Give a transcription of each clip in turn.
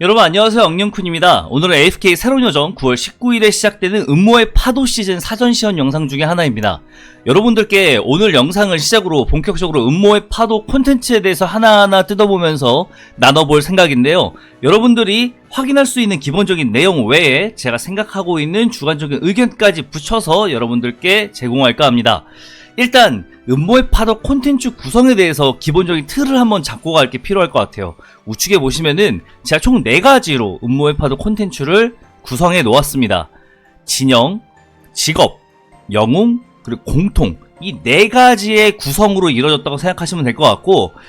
여러분 안녕하세요. 엉령쿤입니다. 오늘은 AFK 새로운 여정 9월 19일에 시작되는 음모의 파도 시즌 사전 시연 영상 중에 하나입니다. 여러분들께 오늘 영상을 시작으로 본격적으로 음모의 파도 콘텐츠에 대해서 하나하나 뜯어보면서 나눠볼 생각인데요. 여러분들이 확인할 수 있는 기본적인 내용 외에 제가 생각하고 있는 주관적인 의견까지 붙여서 여러분들께 제공할까 합니다 일단 음모의 파도 콘텐츠 구성에 대해서 기본적인 틀을 한번 잡고 갈 게 필요할 것 같아요. 우측에 보시면은 제가 총 4가지로 음모의 파도 콘텐츠를 구성해 놓았습니다. 진영, 직업, 영웅, 그리고 공통 이 4가지의 구성으로 이루어졌다고 생각하시면 될 것 같고 각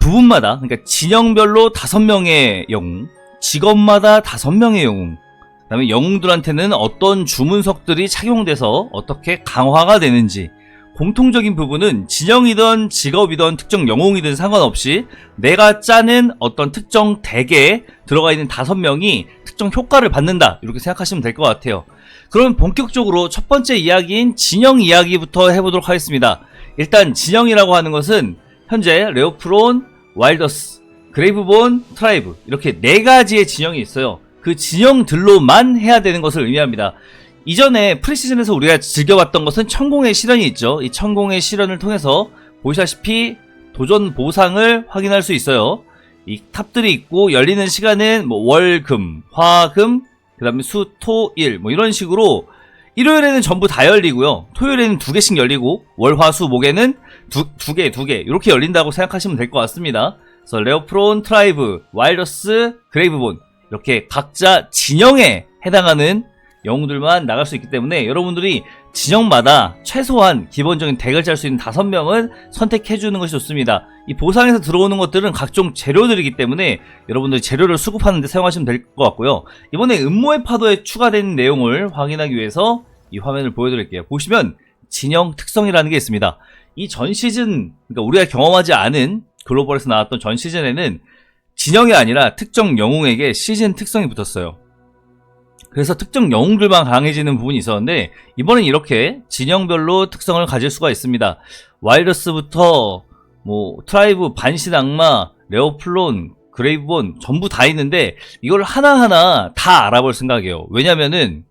부분마다 그러니까 진영별로 5명의 영웅, 직업마다 5명의 영웅 그 다음에 영웅들한테는 어떤 주문석들이 착용돼서 어떻게 강화가 되는지 공통적인 부분은 진영이든 직업이든 특정 영웅이든 상관없이 내가 짜는 어떤 특정 덱에 들어가 있는 다섯 명이 특정 효과를 받는다 이렇게 생각하시면 될 것 같아요. 그럼 본격적으로 첫 번째 이야기인 진영 이야기부터 해보도록 하겠습니다. 일단 진영이라고 하는 것은 현재 레오프론, 와일더스, 그레이브본, 트라이브 이렇게 네 가지의 진영이 있어요. 그 진영들로만 해야 되는 것을 의미합니다. 이전에 프리시즌에서 우리가 즐겨봤던 것은 천공의 실현이 있죠. 이 천공의 실현을 통해서 보시다시피 도전 보상을 확인할 수 있어요. 이 탑들이 있고 열리는 시간은 뭐 월, 금, 화, 금, 그 다음에 수, 토, 일, 뭐 이런 식으로 일요일에는 전부 다 열리고요. 토요일에는 두 개씩 열리고 월, 화, 수, 목에는 두, 두 개, 두 개 이렇게 열린다고 생각하시면 될 것 같습니다. 그래서 레오프론, 트라이브, 와일더스, 그레이브본 이렇게 각자 진영에 해당하는 영웅들만 나갈 수 있기 때문에 여러분들이 진영마다 최소한 기본적인 덱을 짤 수 있는 다섯 명은 선택해주는 것이 좋습니다. 이 보상에서 들어오는 것들은 각종 재료들이기 때문에 여러분들이 재료를 수급하는 데 사용하시면 될 것 같고요. 이번에 음모의 파도에 추가된 내용을 확인하기 위해서 이 화면을 보여드릴게요. 보시면 진영 특성이라는 게 있습니다. 이 전 시즌, 그러니까 우리가 경험하지 않은 글로벌에서 나왔던 전 시즌에는 진영이 아니라 특정 영웅에게 시즌 특성이 붙었어요. 그래서 특정 영웅들만 강해지는 부분이 있었는데 이번엔 이렇게 진영별로 특성을 가질 수가 있습니다. 와일더스부터 뭐 트라이브, 반신 악마, 레오플론, 그레이브본 전부 다 있는데 이걸 하나하나 다 알아볼 생각이에요. 왜냐면은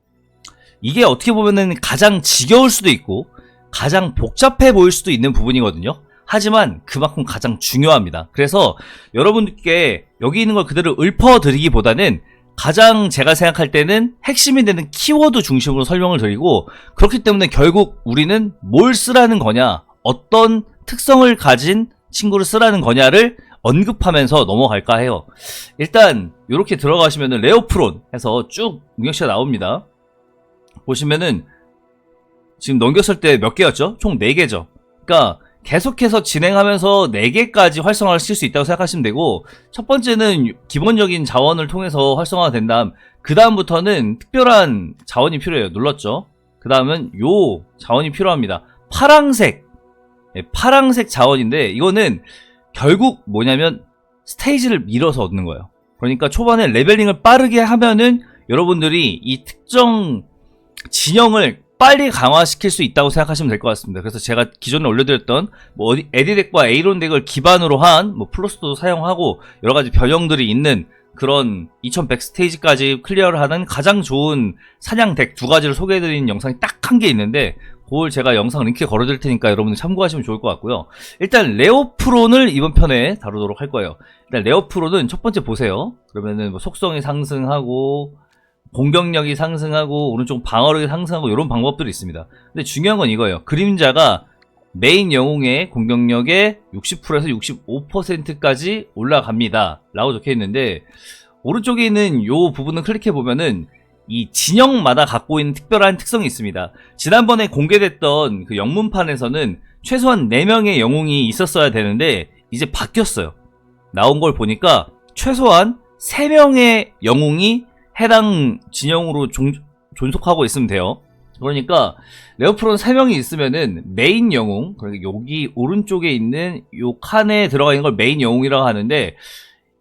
이게 어떻게 보면은 가장 지겨울 수도 있고 가장 복잡해 보일 수도 있는 부분이거든요. 하지만 그만큼 가장 중요합니다. 그래서 여러분들께 여기 있는 걸 그대로 읊어드리기보다는 가장 제가 생각할 때는 핵심이 되는 키워드 중심으로 설명을 드리고 그렇기 때문에 결국 우리는 뭘 쓰라는 거냐 어떤 특성을 가진 친구를 쓰라는 거냐를 언급하면서 넘어갈까 해요 일단 이렇게 들어가시면은 레오프론 해서 쭉 응역시가 나옵니다 보시면은 지금 넘겼을 때 몇 개였죠? 총 4개죠. 그러니까 계속해서 진행하면서 4개까지 활성화를 시킬 수 있다고 생각하시면 되고 첫 번째는 기본적인 자원을 통해서 활성화가 된 다음 그 다음부터는 특별한 자원이 필요해요. 눌렀죠? 그 다음은 요 자원이 필요합니다. 파랑색. 예, 파랑색 자원인데 이거는 결국 뭐냐면 스테이지를 밀어서 얻는 거예요. 그러니까 초반에 레벨링을 빠르게 하면은 여러분들이 이 특정 진영을 빨리 강화시킬 수 있다고 생각하시면 될 것 같습니다. 그래서 제가 기존에 올려드렸던 뭐 에디덱과 에이론 덱을 기반으로 한 뭐 플러스도 사용하고 여러 가지 변형들이 있는 그런 2100 스테이지까지 클리어를 하는 가장 좋은 사냥 덱 두 가지를 소개해드린 영상이 딱 한 개 있는데 그걸 제가 영상 링크에 걸어드릴 테니까 여러분들 참고하시면 좋을 것 같고요. 일단 레오프론을 이번 편에 다루도록 할 거예요. 일단 레오프론은 첫 번째 보세요. 그러면은 뭐 속성이 상승하고 공격력이 상승하고 오른쪽 방어력이 상승하고 이런 방법들이 있습니다. 근데 중요한 건 이거예요. 그림자가 메인 영웅의 공격력의 60%에서 65%까지 올라갑니다. 라고 적혀 있는데 오른쪽에 있는 요 부분을 클릭해 보면은 이 진영마다 갖고 있는 특별한 특성이 있습니다. 지난번에 공개됐던 그 영문판에서는 최소한 4명의 영웅이 있었어야 되는데 이제 바뀌었어요. 나온 걸 보니까 최소한 3명의 영웅이 해당 진영으로 종- 존속하고 있으면 돼요. 그러니까 레오프론 3명이 있으면은 메인 영웅, 그러니까 여기 오른쪽에 있는 요 칸에 들어가 있는 걸 메인 영웅이라고 하는데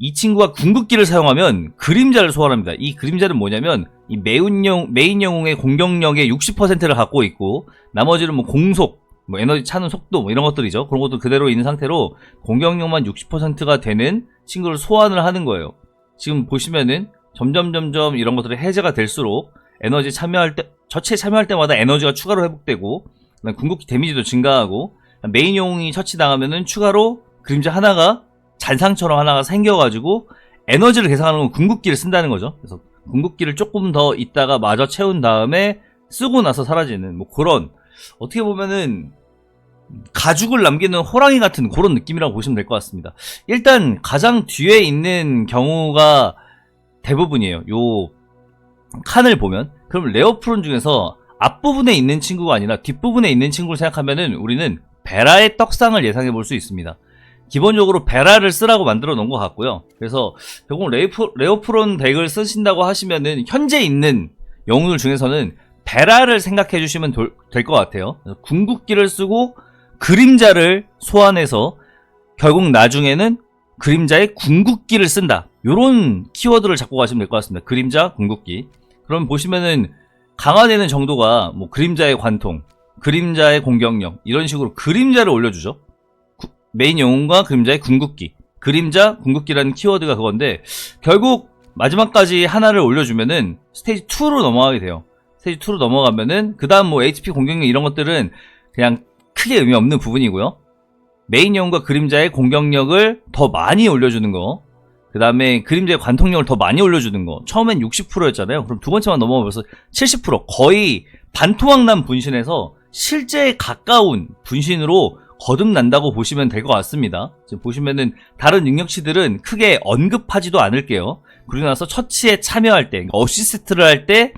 이 친구가 궁극기를 사용하면 그림자를 소환합니다. 이 그림자는 뭐냐면 이 메인, 영, 메인 영웅의 공격력의 60%를 갖고 있고 나머지는 뭐 공속, 뭐 에너지 차는 속도 뭐 이런 것들이죠. 그런 것도 그대로 있는 상태로 공격력만 60%가 되는 친구를 소환을 하는 거예요. 지금 보시면은 점점 점점 이런 것들이 해제가 될수록 에너지 참여할 때 처치에 참여할 때마다 에너지가 추가로 회복되고 궁극기 데미지도 증가하고 메인 용이 처치당하면은 추가로 그림자 하나가 잔상처럼 하나가 생겨가지고 에너지를 계산하는 건 궁극기를 쓴다는 거죠. 그래서 궁극기를 조금 더 있다가 마저 채운 다음에 쓰고 나서 사라지는 뭐 그런 어떻게 보면은 가죽을 남기는 호랑이 같은 그런 느낌이라고 보시면 될 것 같습니다. 일단 가장 뒤에 있는 경우가 대부분이에요. 요 칸을 보면 그럼 레어프론 중에서 앞부분에 있는 친구가 아니라 뒷부분에 있는 친구를 생각하면은 우리는 베라의 떡상을 예상해 볼 수 있습니다. 기본적으로 베라를 쓰라고 만들어 놓은 것 같고요. 그래서 결국 레오프, 레오프론 덱을 쓰신다고 하시면은 현재 있는 영웅들 중에서는 베라를 생각해 주시면 될 것 같아요. 궁극기를 쓰고 그림자를 소환해서 결국 나중에는 그림자의 궁극기를 쓴다. 요런 키워드를 잡고 가시면 될 것 같습니다. 그림자, 궁극기. 그럼 보시면은 강화되는 정도가 뭐 그림자의 관통, 그림자의 공격력 이런 식으로 그림자를 올려주죠. 구- 메인 영웅과 그림자의 궁극기, 그림자, 궁극기라는 키워드가 그건데 결국 마지막까지 하나를 올려주면은 스테이지 2로 넘어가게 돼요. 스테이지 2로 넘어가면은 그 다음 뭐 HP 공격력 이런 것들은 그냥 크게 의미 없는 부분이고요. 메인 영웅과 그림자의 공격력을 더 많이 올려주는 거. 그 다음에 그림자의 관통력을 더 많이 올려주는 거. 처음엔 60%였잖아요. 그럼 두 번째만 넘어가 벌써 70% 거의 반토막난 분신에서 실제에 가까운 분신으로 거듭난다고 보시면 될 것 같습니다. 지금 보시면은 다른 능력치들은 크게 언급하지도 않을게요. 그리고 나서 처치에 참여할 때, 어시스트를 할 때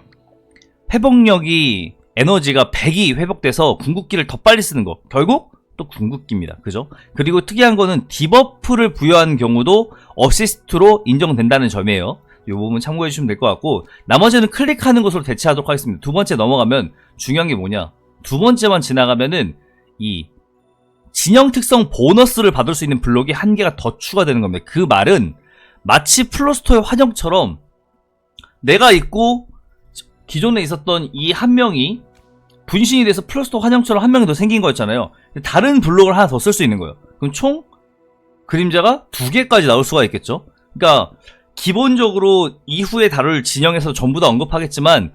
회복력이 에너지가 100이 회복돼서 궁극기를 더 빨리 쓰는 거. 결국 또 궁극기입니다. 그죠? 그리고 특이한 거는 디버프를 부여한 경우도 어시스트로 인정된다는 점이에요. 이 부분 참고해 주시면 될 것 같고 나머지는 클릭하는 것으로 대체하도록 하겠습니다. 두 번째 넘어가면 중요한 게 뭐냐? 두 번째만 지나가면은 이 진영 특성 보너스를 받을 수 있는 블록이 한 개가 더 추가되는 겁니다. 그 말은 마치 플로스토의 환영처럼 내가 있고 기존에 있었던 이 한 명이 분신이 돼서 플러스토 환영처럼 한 명이 더 생긴 거였잖아요. 다른 블록을 하나 더 쓸 수 있는 거예요. 그럼 총 그림자가 두 개까지 나올 수가 있겠죠. 그러니까 기본적으로 이후에 다룰 진영에서 전부 다 언급하겠지만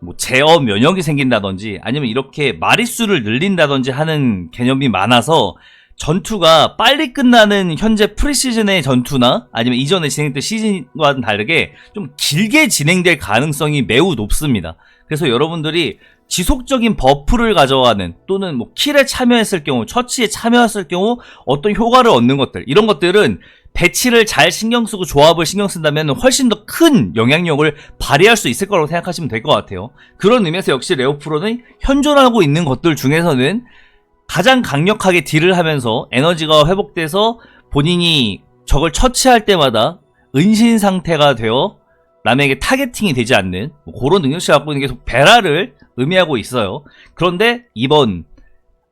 뭐 제어 면역이 생긴다든지 아니면 이렇게 마리수를 늘린다든지 하는 개념이 많아서 전투가 빨리 끝나는 현재 프리시즌의 전투나 아니면 이전에 진행된 시즌과는 다르게 좀 길게 진행될 가능성이 매우 높습니다. 그래서 여러분들이 지속적인 버프를 가져가는 또는 뭐 킬에 참여했을 경우, 처치에 참여했을 경우 어떤 효과를 얻는 것들 이런 것들은 배치를 잘 신경 쓰고 조합을 신경 쓴다면 훨씬 더 큰 영향력을 발휘할 수 있을 거라고 생각하시면 될 것 같아요. 그런 의미에서 역시 레오프로는 현존하고 있는 것들 중에서는 가장 강력하게 딜을 하면서 에너지가 회복돼서 본인이 적을 처치할 때마다 은신 상태가 되어 남에게 타겟팅이 되지 않는 뭐 그런 능력치를 갖고 있는 게 베라를 의미하고 있어요. 그런데 이번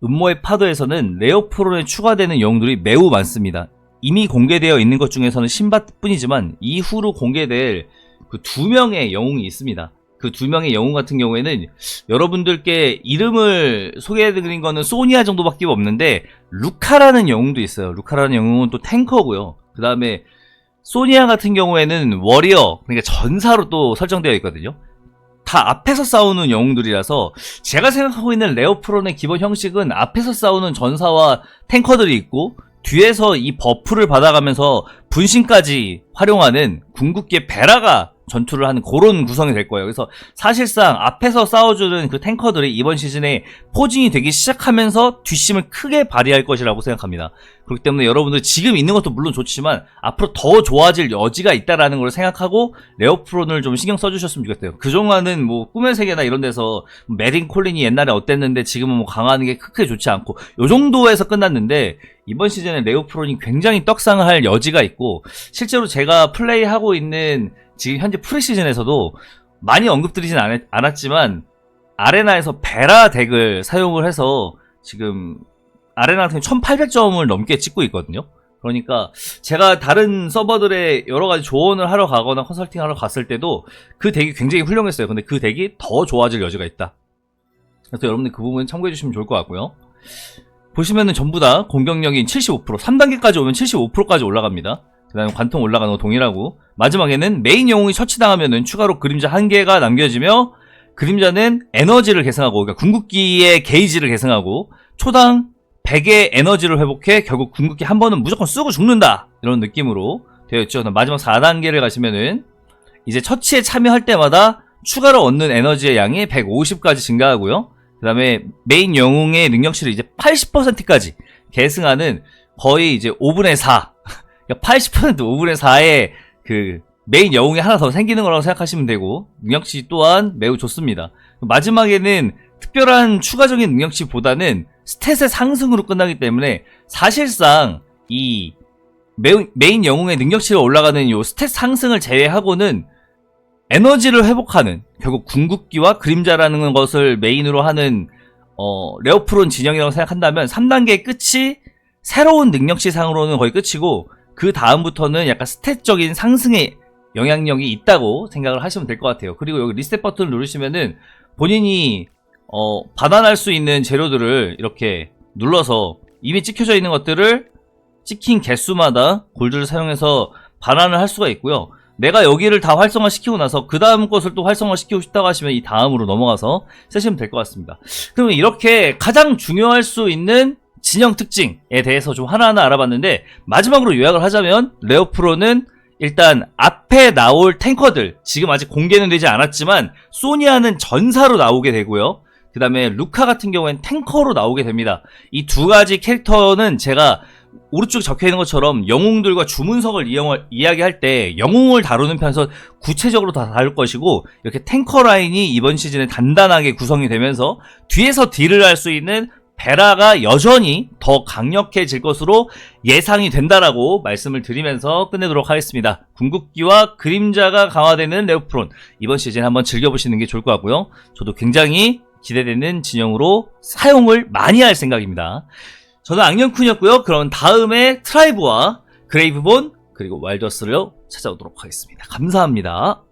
음모의 파도에서는 레오프론에 추가되는 영웅들이 매우 많습니다. 이미 공개되어 있는 것 중에서는 신밧뿐이지만 이후로 공개될 그 두 명의 영웅이 있습니다. 그 두 명의 영웅 같은 경우에는 여러분들께 이름을 소개해드린 거는 소니아 정도밖에 없는데 루카라는 영웅도 있어요. 루카라는 영웅은 또 탱커고요. 그 다음에 소니아 같은 경우에는 워리어 그러니까 전사로 또 설정되어 있거든요. 다 앞에서 싸우는 영웅들이라서 제가 생각하고 있는 레오프론의 기본 형식은 앞에서 싸우는 전사와 탱커들이 있고 뒤에서 이 버프를 받아가면서 분신까지 활용하는 궁극기의 베라가 전투를 하는 그런 구성이 될 거예요. 그래서 사실상 앞에서 싸워주는 그 탱커들이 이번 시즌에 포진이 되기 시작하면서 뒷심을 크게 발휘할 것이라고 생각합니다. 그렇기 때문에 여러분들 지금 있는 것도 물론 좋지만 앞으로 더 좋아질 여지가 있다라는 걸 생각하고 레오프론을 좀 신경 써주셨으면 좋겠어요. 그동안은 뭐 꿈의 세계나 이런 데서 메린 콜린이 옛날에 어땠는데 지금은 뭐 강화하는 게 크게 좋지 않고 요 정도에서 끝났는데 이번 시즌에 레오프론이 굉장히 떡상을 할 여지가 있고 실제로 제가 플레이하고 있는 지금 현재 프리시즌에서도 많이 언급드리진 않, 않았지만 아레나에서 베라 덱을 사용을 해서 지금 아레나 같은 1800점을 넘게 찍고 있거든요. 그러니까 제가 다른 서버들의 여러 가지 조언을 하러 가거나 컨설팅 하러 갔을 때도 그 덱이 굉장히 훌륭했어요. 근데 그 덱이 더 좋아질 여지가 있다. 그래서 여러분들 그 부분 참고해 주시면 좋을 것 같고요. 보시면은 전부 다 공격력인 75%, 3단계까지 오면 75%까지 올라갑니다. 그 다음에 관통 올라가는 거 동일하고 마지막에는 메인 영웅이 처치당하면은 추가로 그림자 한 개가 남겨지며 그림자는 에너지를 계승하고 그러니까 궁극기의 게이지를 계승하고 초당 100의 에너지를 회복해 결국 궁극기 한 번은 무조건 쓰고 죽는다. 이런 느낌으로 되어 있죠. 마지막 4단계를 가시면은 이제 처치에 참여할 때마다 추가로 얻는 에너지의 양이 150까지 증가하고요. 그 다음에 메인 영웅의 능력치를 이제 80%까지 계승하는 거의 이제 5분의 4 그러니까 80% 5분의 4의 그 메인 영웅이 하나 더 생기는 거라고 생각하시면 되고 능력치 또한 매우 좋습니다. 마지막에는 특별한 추가적인 능력치보다는 스탯의 상승으로 끝나기 때문에 사실상 이 메- 메인 영웅의 능력치가 올라가는 요 스탯 상승을 제외하고는 에너지를 회복하는 결국 궁극기와 그림자라는 것을 메인으로 하는 어, 레오프론 진영이라고 생각한다면 3단계의 끝이 새로운 능력치 상으로는 거의 끝이고 그 다음부터는 약간 스탯적인 상승의 영향력이 있다고 생각을 하시면 될 것 같아요. 그리고 여기 리셋 버튼을 누르시면은 본인이 어, 반환할 수 있는 재료들을 이렇게 눌러서 이미 찍혀져 있는 것들을 찍힌 개수마다 골드를 사용해서 반환을 할 수가 있고요. 내가 여기를 다 활성화 시키고 나서 그 다음 것을 또 활성화 시키고 싶다고 하시면 이 다음으로 넘어가서 쓰시면 될 것 같습니다. 그러면 이렇게 가장 중요할 수 있는 진영 특징에 대해서 좀 하나하나 알아봤는데 마지막으로 요약을 하자면 레오프로는 일단 앞에 나올 탱커들 지금 아직 공개는 되지 않았지만 소니아는 전사로 나오게 되고요. 그 다음에 루카 같은 경우엔 탱커로 나오게 됩니다. 이 두 가지 캐릭터는 제가 오른쪽에 적혀 있는 것처럼 영웅들과 주문석을 이용을, 이야기할 때 영웅을 다루는 편에서 구체적으로 다 다룰 것이고 이렇게 탱커 라인이 이번 시즌에 단단하게 구성이 되면서 뒤에서 딜을 할 수 있는 베라가 여전히 더 강력해질 것으로 예상이 된다라고 말씀을 드리면서 끝내도록 하겠습니다. 궁극기와 그림자가 강화되는 레오프론 이번 시즌 한번 즐겨보시는 게 좋을 것 같고요. 저도 굉장히 기대되는 진영으로 사용을 많이 할 생각입니다. 저는 악령쿤이었고요. 그럼 다음에 트라이브와 그레이브본 그리고 와일더스를 찾아오도록 하겠습니다. 감사합니다.